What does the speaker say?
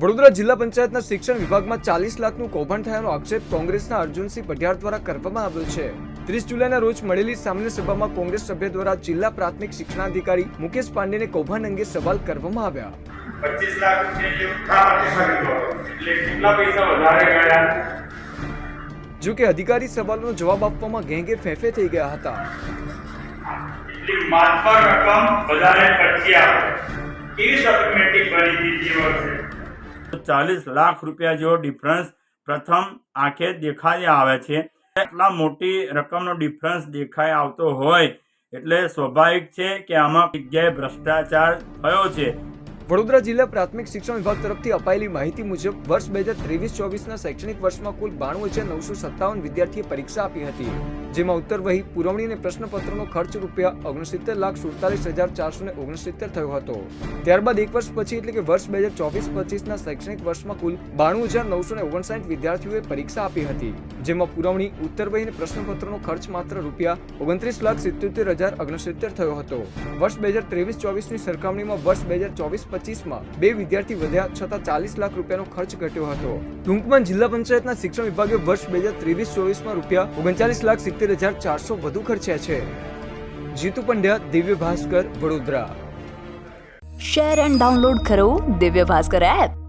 વડોદરા જિલ્લા પંચાયતના શિક્ષણ વિભાગમાં ચાલીસ લાખનું કૌભાંડ થયાનો આક્ષેપ કોંગ્રેસના અર્જુનસિંહ પઢિયાર દ્વારા કરવામાં આવ્યો છે. ત્રીસ જુલાઈના રોજ મળેલી સામાન્ય સભામાં કોંગ્રેસ સભ્ય દ્વારા જિલ્લા પ્રાથમિક શિક્ષણાધિકારી મુકેશ પાંડેને કૌભાંડ અંગે સવાલ કરવામાં આવ્યા. પચીસ લાખ જે ઉઠાવવા દીધો એટલે કેટલા પૈસા વધારે ગયા? જો કે અધિકારી સવાલનો જવાબ આપવામાં ઘેંઘે ફેંફે થઈ ગયા હતા. રકમ વધારે પછી આવે. કેવી સપ્લિમેન્ટરી બની હતી તે વર્ષે ચાલીસ લાખ રૂપિયા જેવો ડિફરન્સ પ્રથમ આંખે દેખાઈ આવે છે. એટલા મોટી રકમનો ડિફરન્સ દેખાઈ આવતો હોય એટલે સ્વાભાવિક છે કે આમાં જગ્યાએ ભ્રષ્ટાચાર થયો છે. વડોદરા જિલ્લા પ્રાથમિક શિક્ષણ વિભાગ તરફથી અપાયેલી માહિતી મુજબ વર્ષ બે હજાર ત્રેવીસ ચોવીસના શૈક્ષણિક વર્ષમાં કુલ બાણું હજાર નવસો સત્તાવન વિદ્યાર્થીએ પરીક્ષા આપી હતી. જેમાં ઉત્તર વહી પુરવણી અને પ્રશ્નપત્રનો ખર્ચ રૂપિયા ઓગણસિત્તેર લાખ સુડતાલીસ હજાર ચારસો ને ઓગણસિત્તેર થયો હતો. ત્યારબાદ એક વર્ષ પછી એટલે કે વર્ષ બે હજાર ચોવીસ પચીસના શૈક્ષણિક વર્ષમાં કુલ બાણું હજાર નવસો ને ઓગણસાઠ વિદ્યાર્થીઓએ પરીક્ષા આપી હતી, જેમાં પુરવણી, ઉત્તર વહી અને પ્રશ્નપત્રનો ખર્ચ માત્ર રૂપિયા ઓગણત્રીસ લાખ સિત્યોતેર હજાર ઓગણસિત્તેર થયો હતો. વર્ષ બે હજાર ત્રેવીસ ચોવીસની સરખામણીમાં વર્ષ બે હજાર ચોવીસ પચીસમાં બે વિદ્યાર્થી વધ્યા છતાં ચાલીસ લાખ રૂપિયાનો ખર્ચ ઘટ્યો હતો. ટૂંકમાં જિલ્લા પંચાયતના શિક્ષણ વિભાગે વર્ષ બે હજાર ત્રેવીસ ચોવીસમાં રૂપિયા ઓગણચાલીસ લાખ સિત્તેર હજાર ચારસો વધુ ખર્ચ્યા છે. Jitu Pandya, Divya Bhaskar, Vadodara. Share and download કરો દિવ્ય ભાસ્કર એપ